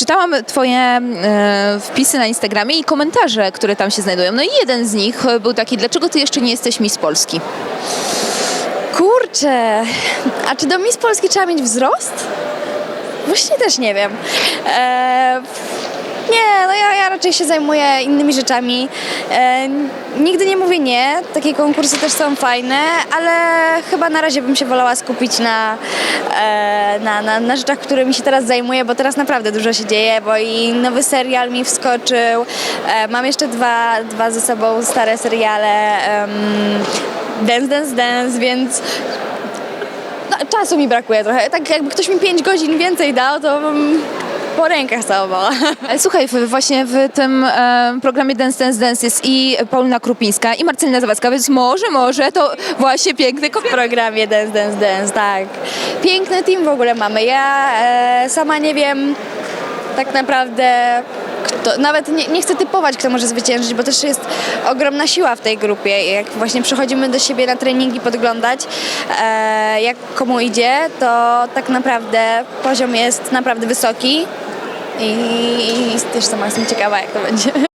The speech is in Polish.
Czytałam twoje e, wpisy na Instagramie i komentarze, które tam się znajdują. No i jeden z nich e, był taki, dlaczego ty jeszcze nie jesteś Miss Polski? Kurczę, a czy do Miss Polski trzeba mieć wzrost? Właśnie też nie wiem. E, no ja, ja raczej się zajmuję innymi rzeczami. E, nigdy nie mówię nie, takie konkursy też są fajne, ale chyba na razie bym się wolała skupić na, e, na, na, na rzeczach, którymi się teraz zajmuję, bo teraz naprawdę dużo się dzieje, bo i nowy serial mi wskoczył. E, mam jeszcze dwa, dwa ze sobą stare seriale. em, Dance, dance, dance, więc no, czasu mi brakuje trochę. Tak jakby ktoś mi 5 godzin więcej dał, to bym po rękach całowała. Słuchaj, w, właśnie w tym e, programie Dance Dance Dance jest i Paulina Krupińska i Marcelina Zawadzka, więc może, może to właśnie piękny W programie Dance, Dance, Dance, tak. Piękny team w ogóle mamy. Ja e, sama nie wiem tak naprawdę, kto, nawet nie, nie chcę typować, kto może zwyciężyć, bo też jest ogromna siła w tej grupie. I Jak właśnie przychodzimy do siebie na treningi podglądać, e, jak komu idzie, to tak naprawdę poziom jest naprawdę wysoki. I, i też sama jestem ciekawa, jak to będzie.